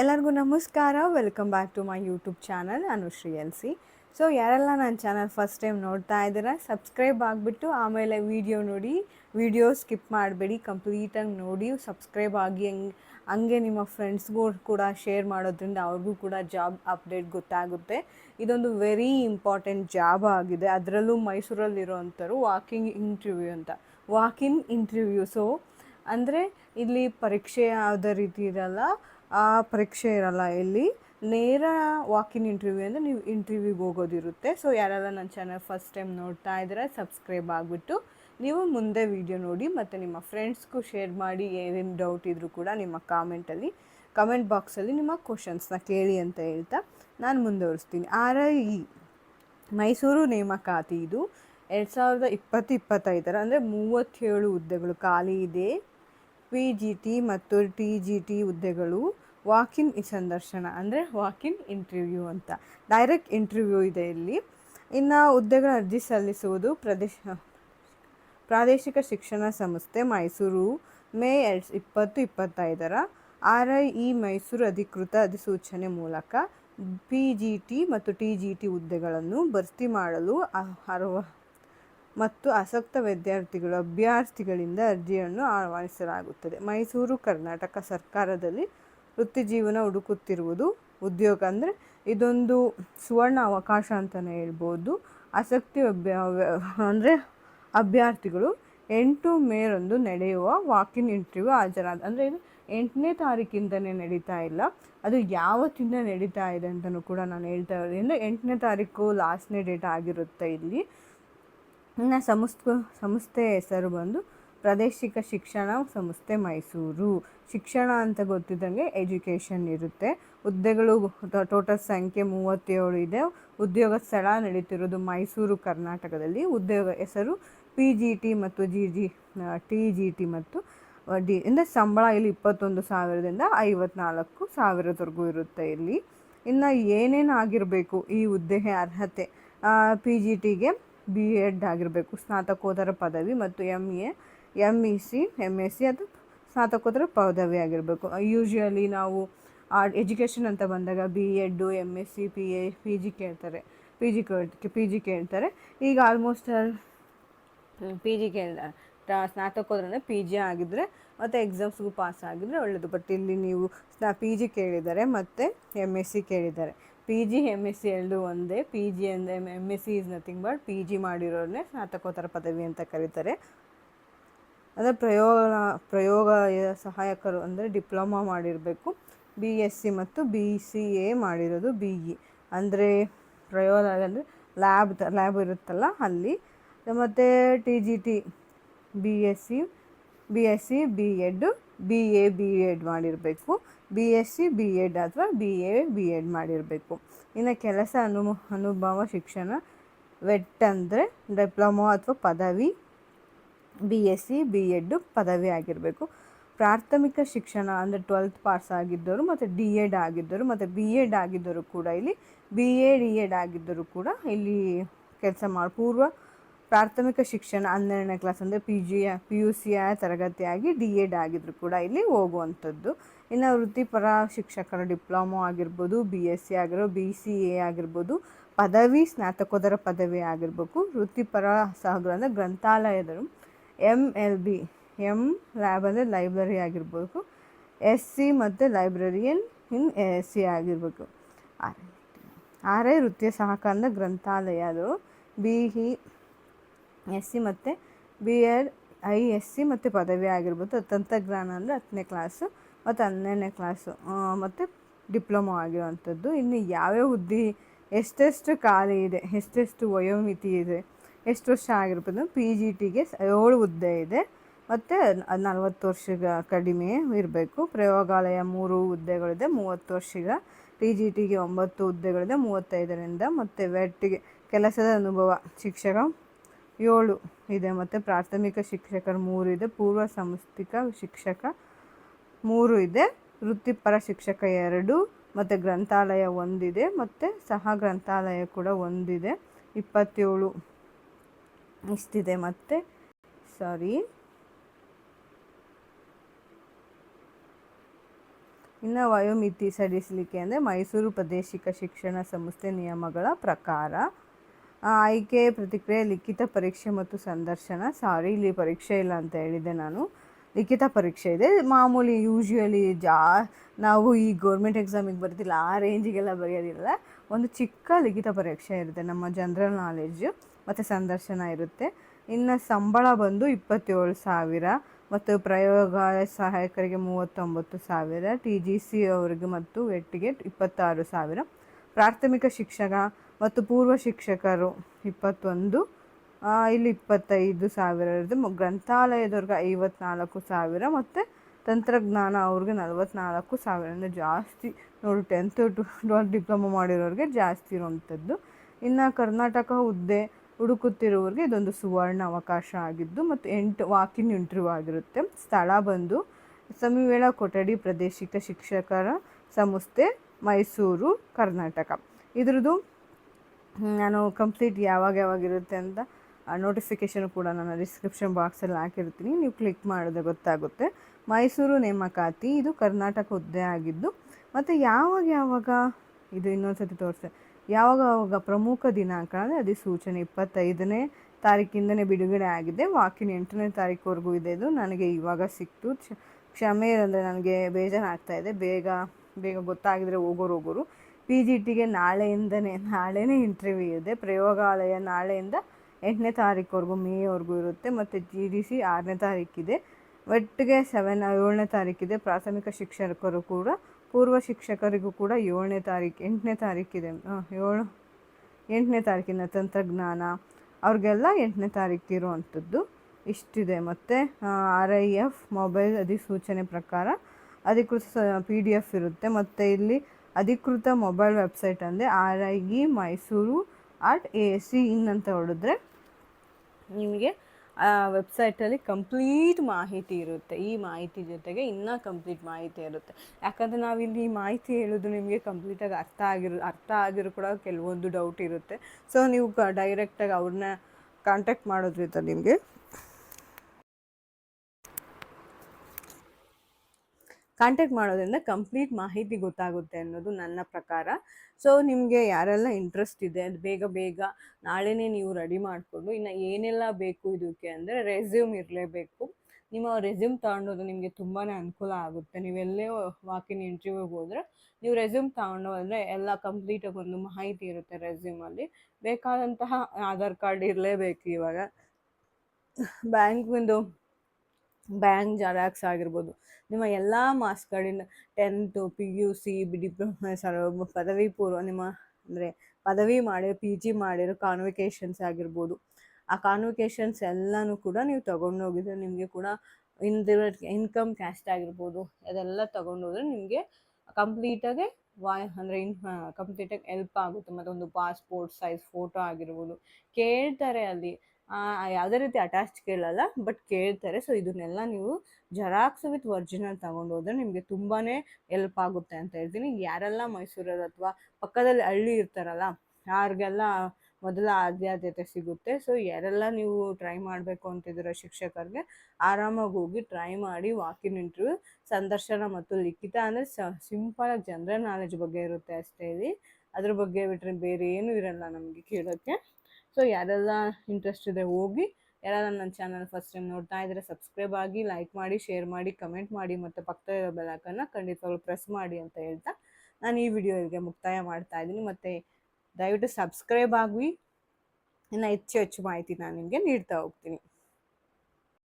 ಎಲ್ಲರಿಗೂ ನಮಸ್ಕಾರ. Welcome back to my YouTube channel Anushree L C so ಯಾರೆಲ್ಲ ನನ್ನ ಚಾನಲ್ ಫಸ್ಟ್ ಟೈಮ್ ನೋಡ್ತಾ ಇದ್ದೀರಾ ಸಬ್ಸ್ಕ್ರೈಬ್ ಆಗಿಬಿಟ್ಟು ಆಮೇಲೆ ವಿಡಿಯೋ ನೋಡಿ ವಿಡಿಯೋ ಸ್ಕಿಪ್ ಮಾಡಬೇಡಿ ಕಂಪ್ಲೀಟಾಗಿ ನೋಡಿ ಸಬ್ಸ್ಕ್ರೈಬ್ ಆಗಿ ಹಂಗೆ ಹಂಗೆ ನಿಮ್ಮ ಫ್ರೆಂಡ್ಸ್ಗೂ ಕೂಡ ಶೇರ್ ಮಾಡೋದ್ರಿಂದ ಅವ್ರಿಗೂ ಕೂಡ ಜಾಬ್ ಅಪ್ಡೇಟ್ ಗೊತ್ತಾಗುತ್ತೆ. ಇದೊಂದು ವೆರಿ ಇಂಪಾರ್ಟೆಂಟ್ ಜಾಬ್ ಆಗಿದೆ. ಅದರಲ್ಲೂ ಮೈಸೂರಲ್ಲಿರೋವಂಥವ್ರು ವಾಕಿಂಗ್ ಇಂಟರ್ವ್ಯೂ ಅಂತ. ವಾಕಿಂಗ್ ಇಂಟರ್ವ್ಯೂ ಸೊ ಅಂದರೆ ಇಲ್ಲಿ ಪರೀಕ್ಷೆ ಯಾವುದೇ ರೀತಿ ಇರಲ್ಲ ಆ ಪರೀಕ್ಷೆ ಇರಲ್ಲ ಇಲ್ಲಿ. ನೇರ ವಾಕಿನ್ ಇಂಟರ್ವ್ಯೂ ಅಂದರೆ ನೀವು ಇಂಟರ್ವ್ಯೂಗೆ ಹೋಗೋದಿರುತ್ತೆ. ಸೊ ಯಾರೆಲ್ಲ ನನ್ನ ಚಾನಲ್ ಫಸ್ಟ್ ಟೈಮ್ ನೋಡ್ತಾ ಇದ್ದಾರೆ ಸಬ್ಸ್ಕ್ರೈಬ್ ಆಗಿಬಿಟ್ಟು ನೀವು ಮುಂದೆ ವಿಡಿಯೋ ನೋಡಿ ಮತ್ತು ನಿಮ್ಮ ಫ್ರೆಂಡ್ಸ್ಗೂ ಶೇರ್ ಮಾಡಿ ಏನೇನು ಡೌಟ್ ಇದ್ದರೂ ಕೂಡ ನಿಮ್ಮ ಕಾಮೆಂಟಲ್ಲಿ ಕಮೆಂಟ್ ಬಾಕ್ಸಲ್ಲಿ ನಿಮ್ಮ ಕ್ವಶನ್ಸ್ನ ಕೇಳಿ ಅಂತ ಹೇಳ್ತಾ ನಾನು ಮುಂದುವರಿಸ್ತೀನಿ. ಆರ್ ಮೈಸೂರು ನೇಮಕಾತಿ ಇದು. ಎರಡು ಸಾವಿರದ ಇಪ್ಪತ್ತು ಇಪ್ಪತ್ತೈದರ ಅಂದರೆ ಮೂವತ್ತೇಳು ಹುದ್ದೆಗಳು ಖಾಲಿ ಇದೆ. ಪಿ ಜಿ ಟಿ ಮತ್ತು ಟಿ ಜಿ ಟಿ ಹುದ್ದೆಗಳು ವಾಕಿನ್ ಸಂದರ್ಶನ ಅಂದರೆ ವಾಕಿನ್ ಇಂಟರ್ವ್ಯೂ ಅಂತ. ಡೈರೆಕ್ಟ್ ಇಂಟರ್ವ್ಯೂ ಇದೆ ಇಲ್ಲಿ. ಇನ್ನು ಹುದ್ದೆಗಳ ಅರ್ಜಿ ಸಲ್ಲಿಸುವುದು ಪ್ರದೇಶ, ಪ್ರಾದೇಶಿಕ ಶಿಕ್ಷಣ ಸಂಸ್ಥೆ ಮೈಸೂರು, ಮೇ ಎರಡು ಇಪ್ಪತ್ತು ಇಪ್ಪತ್ತೈದರ. ಆರ್ ಐ ಇ ಮೈಸೂರು ಅಧಿಕೃತ ಅಧಿಸೂಚನೆ ಮೂಲಕ ಪಿ ಜಿ ಟಿ ಮತ್ತು ಟಿ ಜಿ ಟಿ ಹುದ್ದೆಗಳನ್ನು ಭರ್ತಿ ಮಾಡಲು ಅರ್ಹ ಮತ್ತು ಆಸಕ್ತ ವಿದ್ಯಾರ್ಥಿಗಳು ಅಭ್ಯರ್ಥಿಗಳಿಂದ ಅರ್ಜಿಯನ್ನು ಆಹ್ವಾನಿಸಲಾಗುತ್ತದೆ. ಮೈಸೂರು ಕರ್ನಾಟಕ ಸರ್ಕಾರದಲ್ಲಿ ವೃತ್ತಿ ಜೀವನ ಹುಡುಕುತ್ತಿರುವುದು ಉದ್ಯೋಗ ಅಂದರೆ ಇದೊಂದು ಸುವರ್ಣ ಅವಕಾಶ ಅಂತಲೇ ಹೇಳ್ಬೋದು. ಆಸಕ್ತಿ ಅಭ್ಯ, ಅಂದರೆ ಅಭ್ಯರ್ಥಿಗಳು ಎಂಟು ಮೇರಂದು ನಡೆಯುವ ವಾಕಿನ್ ಇಂಟರ್ವ್ಯೂ ಹಾಜರಾದ, ಅಂದರೆ ಇದು ಎಂಟನೇ ತಾರೀಕಿಂದನೇ ನಡೀತಾ ಇಲ್ಲ. ಅದು ಯಾವತ್ತಿಂದ ನಡೀತಾ ಇದೆ ಅಂತಲೂ ಕೂಡ ನಾನು ಹೇಳ್ತಾ ಇರೋದ್ರಿಂದ ಎಂಟನೇ ತಾರೀಕು ಲಾಸ್ಟ್ನೇ ಡೇಟ್ ಆಗಿರುತ್ತೆ ಇಲ್ಲಿ. ಇನ್ನು ಸಂಸ್ಥೆ ಸಂಸ್ಥೆ ಹೆಸರು ಬಂದು ಪ್ರಾದೇಶಿಕ ಶಿಕ್ಷಣ ಸಂಸ್ಥೆ ಮೈಸೂರು. ಶಿಕ್ಷಣ ಅಂತ ಗೊತ್ತಿದ್ದಂಗೆ ಎಜುಕೇಷನ್ ಇರುತ್ತೆ. ಹುದ್ದೆಗಳು ಟೋಟಲ್ ಸಂಖ್ಯೆ ಮೂವತ್ತೇಳು ಇದೆ. ಉದ್ಯೋಗ ಸ್ಥಳ ನಡೀತಿರೋದು ಮೈಸೂರು, ಕರ್ನಾಟಕದಲ್ಲಿ. ಉದ್ಯೋಗ ಹೆಸರು ಪಿ ಜಿ ಟಿ ಮತ್ತು G G T G T ಮತ್ತು ಡಿ, ಇಂದ ಸಂಬಳ ಇಲ್ಲಿ ಇಪ್ಪತ್ತೊಂದು ಸಾವಿರದಿಂದ ಐವತ್ನಾಲ್ಕು ಸಾವಿರದವರೆಗೂ ಇರುತ್ತೆ ಇಲ್ಲಿ. ಇನ್ನು ಏನೇನು ಆಗಿರಬೇಕು ಈ ಹುದ್ದೆಗೆ ಅರ್ಹತೆ? ಪಿ ಜಿ ಟಿಗೆ ಬಿ ಎಡ್ ಆಗಿರಬೇಕು, ಸ್ನಾತಕೋತ್ತರ ಪದವಿ ಮತ್ತು M A M E C M S C ಅಥವಾ ಸ್ನಾತಕೋತ್ತರ ಪದವಿ ಆಗಿರಬೇಕು. ಯೂಶ್ವಲಿ ನಾವು ಎಜುಕೇಷನ್ ಅಂತ ಬಂದಾಗ B ed M S C P A P G ಕೇಳ್ತಾರೆ. ಪಿ ಜಿ ಕೇಳ್ ಪಿ ಜಿ ಕೇಳ್ತಾರೆ. ಈಗ ಆಲ್ಮೋಸ್ಟ್ ಪಿ ಜಿ ಕೇಳ ಸ್ನಾತಕೋತ್ತರನೇ ಪಿ ಜಿ ಆಗಿದ್ದರೆ ಮತ್ತು ಎಕ್ಸಾಮ್ಸ್ಗೂ ಪಾಸ್ ಆಗಿದ್ರೆ ಒಳ್ಳೆಯದು ಬಟ್ ಇಲ್ಲಿ ನೀವು ಸ್ನಾ ಪಿ ಜಿ ಕೇಳಿದ್ದಾರೆ ಮತ್ತು ಎಂ ಎಸ್ ಸಿ ಕೇಳಿದ್ದಾರೆ P G M S C ಎರಡು ಒಂದೇ. ಪಿ ಜಿ ಅಂದರೆ M S C is nothing but P G ಮಾಡಿರೋರನ್ನೇ ಸ್ನಾತಕೋತ್ತರ ಪದವಿ ಅಂತ ಕರೀತಾರೆ. ಅಂದರೆ ಪ್ರಯೋಗ ಪ್ರಯೋಗ ಸಹಾಯಕರು ಅಂದರೆ ಡಿಪ್ಲೊಮಾ ಮಾಡಿರಬೇಕು. ಬಿ ಎಸ್ ಸಿ ಮತ್ತು ಬಿ ಸಿ ಎ ಮಾಡಿರೋದು ಬಿ ಇ ಅಂದರೆ ಪ್ರಯೋಗ ಅಂದರೆ ಲ್ಯಾಬ್ ಲ್ಯಾಬ್ ಇರುತ್ತಲ್ಲ ಅಲ್ಲಿ. ಮತ್ತು T G T B S C B S C B Ed B A B Ed ಮಾಡಿರಬೇಕು. B S C B Ed ಅಥವಾ ಬಿ ಎ ಬಿ ಎಡ್ ಮಾಡಿರಬೇಕು. ಇನ್ನು ಕೆಲಸ ಅನು, ಅನುಭವ, ಶಿಕ್ಷಣ, ವೆಟ್ ಅಂದರೆ ಡಿಪ್ಲೊಮೊ ಅಥವಾ ಪದವಿ B S C B ed ಪದವಿ ಆಗಿರಬೇಕು. ಪ್ರಾಥಮಿಕ ಶಿಕ್ಷಣ ಅಂದರೆ ಟ್ವೆಲ್ತ್ ಪಾಸ್ ಆಗಿದ್ದವರು ಮತ್ತು ಡಿ ಎಡ್ ಆಗಿದ್ದರು ಮತ್ತು ಬಿ ಎಡ್ ಆಗಿದ್ದರು ಕೂಡ ಇಲ್ಲಿ ಬಿ ಎ ಡಿ ಎಡ್ ಆಗಿದ್ದರು ಕೂಡ ಇಲ್ಲಿ ಕೆಲಸ ಮಾಡಿ, ಪೂರ್ವ ಪ್ರಾಥಮಿಕ ಶಿಕ್ಷಣ ಹನ್ನೆರಡನೇ ಕ್ಲಾಸ್ ಅಂದರೆ ಪಿ ಜಿ ಪಿ ಯು ಸಿಯ ತರಗತಿಯಾಗಿ ಡಿ ಎಡ್ ಆಗಿದ್ರು ಕೂಡ ಇಲ್ಲಿ ಹೋಗುವಂಥದ್ದು. ಇನ್ನು ವೃತ್ತಿಪರ ಶಿಕ್ಷಕರ ಡಿಪ್ಲೊಮೊ ಆಗಿರ್ಬೋದು ಬಿ ಎಸ್ ಸಿ ಆಗಿರೋ ಬಿ ಸಿ ಎ ಆಗಿರ್ಬೋದು, ಪದವಿ, ಸ್ನಾತಕೋತ್ತರ ಪದವಿ ಆಗಿರ್ಬೇಕು. ವೃತ್ತಿಪರ ಸಹಗ್ರ ಅಂದರೆ ಗ್ರಂಥಾಲಯದರು M L B M lab ಅಂದರೆ ಲೈಬ್ರರಿ ಆಗಿರ್ಬೇಕು. ಎಸ್ ಸಿ ಮತ್ತು ಲೈಬ್ರರಿಯನ್ ಇನ್ ಎಸ್ ಸಿ ಆಗಿರಬೇಕು. ಆರ್ ಐ ವೃತ್ತಿಯ ಸಹಕಾರ ಅಂದರೆ ಗ್ರಂಥಾಲಯ ಅದು. ಬಿ ಇ ಎಸ್ ಸಿ ಮತ್ತು B ed, I, S C ಮತ್ತು ಪದವಿ ಆಗಿರ್ಬೋದು. ತಂತ್ರಜ್ಞಾನ ಅಂದರೆ ಹತ್ತನೇ ಕ್ಲಾಸು ಮತ್ತು ಹನ್ನೆರಡನೇ ಕ್ಲಾಸು ಮತ್ತು ಡಿಪ್ಲೊಮೊ ಆಗಿರುವಂಥದ್ದು. ಇನ್ನು ಯಾವ್ಯಾವ ಹುದ್ದೆ, ಎಷ್ಟೆಷ್ಟು ಖಾಲಿ ಇದೆ, ಎಷ್ಟೆಷ್ಟು ವಯೋಮಿತಿ ಇದೆ, ಎಷ್ಟು ವರ್ಷ ಆಗಿರ್ಬೋದು ಪಿ ಜಿ ಟಿಗೆ ಏಳು ಹುದ್ದೆ ಇದೆ. ಮತ್ತು ನಲವತ್ತು ವರ್ಷದ ಕಡಿಮೆ ಇರಬೇಕು. ಪ್ರಯೋಗಾಲಯ ಮೂರು ಹುದ್ದೆಗಳಿದೆ, ಮೂವತ್ತು ವರ್ಷಗ ಪಿ ಜಿ ಟಿಗೆ ಒಂಬತ್ತು ಹುದ್ದೆಗಳಿದೆ, ಮೂವತ್ತೈದರಿಂದ ಮತ್ತು ವೆಟ್ಟಿಗೆ ಕೆಲಸದ ಅನುಭವ, ಶಿಕ್ಷಕ ಏಳು ಇದೆ ಮತ್ತು ಪ್ರಾಥಮಿಕ ಶಿಕ್ಷಕರು ಮೂರು ಇದೆ, ಪೂರ್ವ ಸಂಸ್ಥಿಕ ಶಿಕ್ಷಕ ಮೂರು ಇದೆ, ವೃತ್ತಿಪರ ಶಿಕ್ಷಕ ಎರಡು ಮತ್ತು ಗ್ರಂಥಾಲಯ ಒಂದಿದೆ ಮತ್ತು ಸಹ ಗ್ರಂಥಾಲಯ ಕೂಡ ಒಂದಿದೆ. ಇಪ್ಪತ್ತೇಳು ಇಷ್ಟಿದೆ ಮತ್ತು ಸಾರಿ ಇನ್ನು ವಯೋಮಿತಿ ಸಡಿಸಲಿಕ್ಕೆ ಅಂದರೆ ಮೈಸೂರು ಪ್ರಾದೇಶಿಕ ಶಿಕ್ಷಣ ಸಂಸ್ಥೆ ನಿಯಮಗಳ ಪ್ರಕಾರ ಆಯ್ಕೆ, ಪ್ರತಿಕ್ರಿಯೆ, ಲಿಖಿತ ಪರೀಕ್ಷೆ ಮತ್ತು ಸಂದರ್ಶನ. ಸಾರಿ, ಇಲ್ಲಿ ಪರೀಕ್ಷೆ ಇಲ್ಲ ಅಂತ ಹೇಳಿದೆ ನಾನು. ಲಿಖಿತ ಪರೀಕ್ಷೆ ಇದೆ. ಮಾಮೂಲಿ ಯೂಶ್ವಲಿ ಜಾ, ನಾವು ಈ ಗೌರ್ಮೆಂಟ್ ಎಕ್ಸಾಮಿಗೆ ಬರ್ತಿಲ್ಲ, ಆ ರೇಂಜಿಗೆಲ್ಲ ಬರೆಯೋದಿಲ್ಲ ಒಂದು ಚಿಕ್ಕ ಲಿಖಿತ ಪರೀಕ್ಷೆ ಇರುತ್ತೆ. ನಮ್ಮ ಜನರಲ್ ನಾಲೆಡ್ಜು ಮತ್ತು ಸಂದರ್ಶನ ಇರುತ್ತೆ. ಇನ್ನು ಸಂಬಳ ಬಂದು ಇಪ್ಪತ್ತೇಳು ಸಾವಿರ ಮತ್ತು ಪ್ರಯೋಗ ಸಹಾಯಕರಿಗೆ ಮೂವತ್ತೊಂಬತ್ತು ಸಾವಿರ ಟಿ ಜಿ ಸಿ ಅವರಿಗೆ ಮತ್ತು ಎಟ್ಟಿಗೆ ಇಪ್ಪತ್ತಾರು ಸಾವಿರ. ಪ್ರಾಥಮಿಕ ಶಿಕ್ಷಕ ಮತ್ತು ಪೂರ್ವ ಶಿಕ್ಷಕರು ಇಪ್ಪತ್ತೊಂದು ಇಲ್ಲಿ ಇಪ್ಪತ್ತೈದು ಸಾವಿರ ಮ- ಗ್ರಂಥಾಲಯದವ್ರಿಗೆ ಐವತ್ನಾಲ್ಕು ಸಾವಿರ ಮತ್ತು ತಂತ್ರಜ್ಞಾನ ಅವ್ರಿಗೆ ನಲ್ವತ್ನಾಲ್ಕು ಸಾವಿರ ಅಂದರೆ ಜಾಸ್ತಿ. ನೋಡಿ, ಟೆಂತ್ ಟು ಟ್ವೆಲ್ತ್ ಡಿಪ್ಲೊಮೊ ಮಾಡಿರೋರಿಗೆ ಜಾಸ್ತಿ ಇರುವಂಥದ್ದು. ಇನ್ನು ಕರ್ನಾಟಕ ಹುದ್ದೆ ಹುಡುಕುತ್ತಿರುವವ್ರಿಗೆ ಇದೊಂದು ಸುವರ್ಣ ಅವಕಾಶ ಆಗಿದ್ದು ಮತ್ತು ಎಂಟು ವಾಕಿನ್ ಇಂಟರ್ವ್ಯೂ ಆಗಿರುತ್ತೆ. ಸ್ಥಳ ಬಂದು ಸಮಿವೇಳ ಕೊಠಡಿ ಪ್ರಾದೇಶಿಕ ಶಿಕ್ಷಕರ ಸಂಸ್ಥೆ ಮೈಸೂರು, ಕರ್ನಾಟಕ. ಇದ್ರದ್ದು ನಾನು ಕಂಪ್ಲೀಟ್ ಯಾವಾಗ ಯಾವಾಗ ಇರುತ್ತೆ ಅಂತ ನೋಟಿಫಿಕೇಷನ್ ಕೂಡ ನಾನು ಡಿಸ್ಕ್ರಿಪ್ಷನ್ ಬಾಕ್ಸಲ್ಲಿ ಹಾಕಿರ್ತೀನಿ. ನೀವು ಕ್ಲಿಕ್ ಮಾಡಿದ್ರೆ ಗೊತ್ತಾಗುತ್ತೆ. ಮೈಸೂರು ನೇಮಕಾತಿ, ಇದು ಕರ್ನಾಟಕ ಹುದ್ದೆ ಆಗಿದ್ದು, ಮತ್ತು ಯಾವಾಗ ಯಾವಾಗ, ಇದು ಇನ್ನೊಂದು ಸತಿ ತೋರಿಸ್ತೆ, ಯಾವಾಗ ಆವಾಗ ಪ್ರಮುಖ ದಿನಾಂಕ ಅಂದರೆ ಅಧಿಸೂಚನೆ ಇಪ್ಪತ್ತೈದನೇ ತಾರೀಕಿಂದನೇ ಬಿಡುಗಡೆ ಆಗಿದೆ. ವಾಕಿನ ಎಂಟನೇ ತಾರೀಕುವರೆಗೂ ಇದೆ ಇದು. ನನಗೆ ಇವಾಗ ಸಿಕ್ತು. ಕ್ಷ- ಕ್ಷಮೆ ಅಂದರೆ ನನಗೆ ಬೇಜಾರಾಗ್ತಾ ಇದೆ. ಬೇಗ ಬೇಗ ಗೊತ್ತಾಗಿದ್ರೆ ಹೋಗೋರು ಹೋಗೋರು. ಪಿ ಜಿ ಟಿಗೆ ನಾಳೆಯಿಂದನೇ, ನಾಳೆನೇ ಇಂಟರ್ವ್ಯೂ ಇದೆ. ಪ್ರಯೋಗಾಲಯ ನಾಳೆಯಿಂದ ಎಂಟನೇ ತಾರೀಕುವರೆಗೂ, ಮೇವರೆಗೂ ಇರುತ್ತೆ. ಮತ್ತು ಜಿ ಡಿ ಸಿ ಆರನೇ ತಾರೀಕಿದೆ. ಒಟ್ಟಿಗೆ ಸೆವೆನ್ ಏಳನೇ ತಾರೀಕಿದೆ. ಪ್ರಾಥಮಿಕ ಶಿಕ್ಷಕರು ಕೂಡ, ಪೂರ್ವ ಶಿಕ್ಷಕರಿಗೂ ಕೂಡ ಏಳನೇ ತಾರೀಕು, ಎಂಟನೇ ತಾರೀಕಿದೆ. ಏಳು, ಎಂಟನೇ ತಾರೀಕಿನ ತಂತ್ರಜ್ಞಾನ. ಅವ್ರಿಗೆಲ್ಲ ಎಂಟನೇ ತಾರೀಕು ಇರುವಂಥದ್ದು ಇಷ್ಟಿದೆ. ಮತ್ತು ಆರ್ ಐ ಎಫ್ ಮೊಬೈಲ್ ಅಧಿಸೂಚನೆ ಪ್ರಕಾರ ಅಧಿಕೃತ ಪಿ ಡಿ ಎಫ್ ಇರುತ್ತೆ. ಮತ್ತು ಇಲ್ಲಿ ಅಧಿಕೃತ ಮೊಬೈಲ್ ವೆಬ್ಸೈಟ್ ಅಂದರೆ R I E Mysuru at A C in ಅಂತ ಹೊಡೆದ್ರೆ ನಿಮಗೆ ಆ ವೆಬ್ಸೈಟಲ್ಲಿ ಕಂಪ್ಲೀಟ್ ಮಾಹಿತಿ ಇರುತ್ತೆ. ಈ ಮಾಹಿತಿ ಜೊತೆಗೆ ಇನ್ನೂ ಕಂಪ್ಲೀಟ್ ಮಾಹಿತಿ ಇರುತ್ತೆ. ಯಾಕಂದರೆ ನಾವಿಲ್ಲಿ ಈ ಮಾಹಿತಿ ಹೇಳೋದು ನಿಮಗೆ ಕಂಪ್ಲೀಟಾಗಿ ಅರ್ಥ ಆಗಿರೋ ಅರ್ಥ ಆಗಿರೋ ಕೂಡ ಕೆಲವೊಂದು ಡೌಟ್ ಇರುತ್ತೆ. ಸೊ ನೀವು ಡೈರೆಕ್ಟಾಗಿ ಅವ್ರನ್ನ ಕಾಂಟ್ಯಾಕ್ಟ್ ಮಾಡೋದ್ರಿಂದ ನಿಮಗೆ ಕಾಂಟ್ಯಾಕ್ಟ್ ಮಾಡೋದ್ರಿಂದ ಕಂಪ್ಲೀಟ್ ಮಾಹಿತಿ ಗೊತ್ತಾಗುತ್ತೆ ಅನ್ನೋದು ನನ್ನ ಪ್ರಕಾರ. ಸೊ ನಿಮಗೆ ಯಾರೆಲ್ಲ ಇಂಟ್ರೆಸ್ಟ್ ಇದೆ, ಅದು ಬೇಗ ಬೇಗ ನಾಳೆನೇ ನೀವು ರೆಡಿ ಮಾಡಿಕೊಂಡು, ಇನ್ನು ಏನೆಲ್ಲ ಬೇಕು ಇದಕ್ಕೆ ಅಂದರೆ ರೆಸ್ಯೂಮ್ ಇರಲೇಬೇಕು. ನಿಮ್ಮ ರೆಸ್ಯೂಮ್ ತಗೊಂಡೋದು ನಿಮಗೆ ತುಂಬಾ ಅನುಕೂಲ ಆಗುತ್ತೆ. ನೀವೆಲ್ಲೇ ವಾಕಿನ್ ಇಂಟರ್ವ್ಯೂಗೆ ಹೋದರೆ ನೀವು ರೆಸ್ಯೂಮ್ ತಗೊಂಡು ಹೋದರೆ ಎಲ್ಲ ಕಂಪ್ಲೀಟಾಗಿ ಒಂದು ಮಾಹಿತಿ ಇರುತ್ತೆ ರೆಸ್ಯೂಮಲ್ಲಿ ಬೇಕಾದಂತಹ ಆಧಾರ್ ಕಾರ್ಡ್ ಇರಲೇಬೇಕು ಇವಾಗ. ಬ್ಯಾಂಕಿಂದು ಬ್ಯಾಂಕ್ ಜೆರಾಕ್ಸ್ ಆಗಿರ್ಬೋದು. ನಿಮ್ಮ ಎಲ್ಲ ಮಾರ್ಕ್ಸ್ಗಳಿಂದ tenth, P U C diploma, sir, ಪದವಿ ಪೂರ್ವ ನಿಮ್ಮ ಅಂದರೆ ಪದವಿ ಮಾಡಿ, ಪಿ ಜಿ ಮಾಡಿರೋ ಕಾನ್ವಿಕೇಷನ್ಸ್ ಆಗಿರ್ಬೋದು. ಆ ಕಾನ್ವಿಕೇಷನ್ಸ್ ಎಲ್ಲನೂ ಕೂಡ ನೀವು ತೊಗೊಂಡೋಗಿದ್ರೆ ನಿಮಗೆ ಕೂಡ ಇಂದಿರೋ ಇನ್ಕಮ್ ಕ್ಯಾಸ್ಟ್ ಆಗಿರ್ಬೋದು. ಅದೆಲ್ಲ ತೊಗೊಂಡೋದ್ರೆ ನಿಮಗೆ ಕಂಪ್ಲೀಟಾಗಿ ವಾಯ್ ಅಂದರೆ ಇನ್ ಕಂಪ್ಲೀಟಾಗಿ ಹೆಲ್ಪ್ ಆಗುತ್ತೆ. ಮತ್ತು ಒಂದು ಪಾಸ್ಪೋರ್ಟ್ ಸೈಜ್ ಫೋಟೋ ಆಗಿರ್ಬೋದು. ಕೇಳ್ತಾರೆ ಅಲ್ಲಿ. ಯಾವುದೇ ರೀತಿ ಅಟ್ಯಾಚ್ ಕೇಳಲ್ಲ ಬಟ್ ಕೇಳ್ತಾರೆ. ಸೊ ಇದನ್ನೆಲ್ಲ ನೀವು ಜೆರಾಕ್ಸ್ ವಿತ್ ಒರಿಜಿನಲ್ ತಗೊಂಡು ಹೋದ್ರೆ ನಿಮಗೆ ತುಂಬಾ ಹೆಲ್ಪ್ ಆಗುತ್ತೆ ಅಂತ ಹೇಳ್ತೀನಿ. ಯಾರೆಲ್ಲ ಮೈಸೂರಲ್ಲಿ ಅಥವಾ ಪಕ್ಕದಲ್ಲಿ ಹಳ್ಳಿ ಇರ್ತಾರಲ್ಲ ಯಾರಿಗೆಲ್ಲ ಮೊದಲ ಆದ್ಯತೆ ಸಿಗುತ್ತೆ. ಸೊ ಯಾರೆಲ್ಲ ನೀವು ಟ್ರೈ ಮಾಡಬೇಕು ಅಂತಿದ್ದೀರೋ ಶಿಕ್ಷಕರಿಗೆ, ಆರಾಮಾಗಿ ಹೋಗಿ ಟ್ರೈ ಮಾಡಿ ವಾಕಿನ್ ಇಂಟರ್ವ್ಯೂ ಸಂದರ್ಶನ ಮತ್ತು ಲಿಖಿತ ಅಂದರೆ ಸಿಂಪಲಾಗಿ ಜನರಲ್ ನಾಲೆಜ್ ಬಗ್ಗೆ ಇರುತ್ತೆ ಅಷ್ಟೇ ಅದ್ರ ಬಗ್ಗೆ ಬಿಟ್ಟರೆ ಬೇರೆ ಏನೂ ಇರಲ್ಲ ನಮಗೆ ಕೇಳೋಕ್ಕೆ. ಸೊ ಯಾರೆಲ್ಲ ಇಂಟ್ರೆಸ್ಟ್ ಇದೆ, ಹೋಗಿ ಯಾರೆಲ್ಲ ನನ್ನ ಚಾನಲ್ ಫಸ್ಟ್ ಟೈಮ್ ನೋಡ್ತಾ ಇದ್ದರೆ ಸಬ್ಸ್ಕ್ರೈಬ್ ಆಗಿ ಲೈಕ್ ಮಾಡಿ ಶೇರ್ ಮಾಡಿ ಕಮೆಂಟ್ ಮಾಡಿ ಮತ್ತು ಪಕ್ಕದ ಇರೋ ಬೆಲಾಕನ್ನು ಖಂಡಿತವಾಗ್ಲೂ ಪ್ರೆಸ್ ಮಾಡಿ ಅಂತ ಹೇಳ್ತಾ ನಾನು ಈ ವಿಡಿಯೋ ಇಲ್ಲಿಗೆ ಮುಕ್ತಾಯ ಮಾಡ್ತಾ ಇದ್ದೀನಿ. ಮತ್ತು ದಯವಿಟ್ಟು ಸಬ್ಸ್ಕ್ರೈಬ್ ಆಗಿ ಇನ್ನು ಹೆಚ್ಚು ಹೆಚ್ಚು ಮಾಹಿತಿ ನಾನು ನಿಮಗೆ ನೀಡ್ತಾ ಹೋಗ್ತೀನಿ.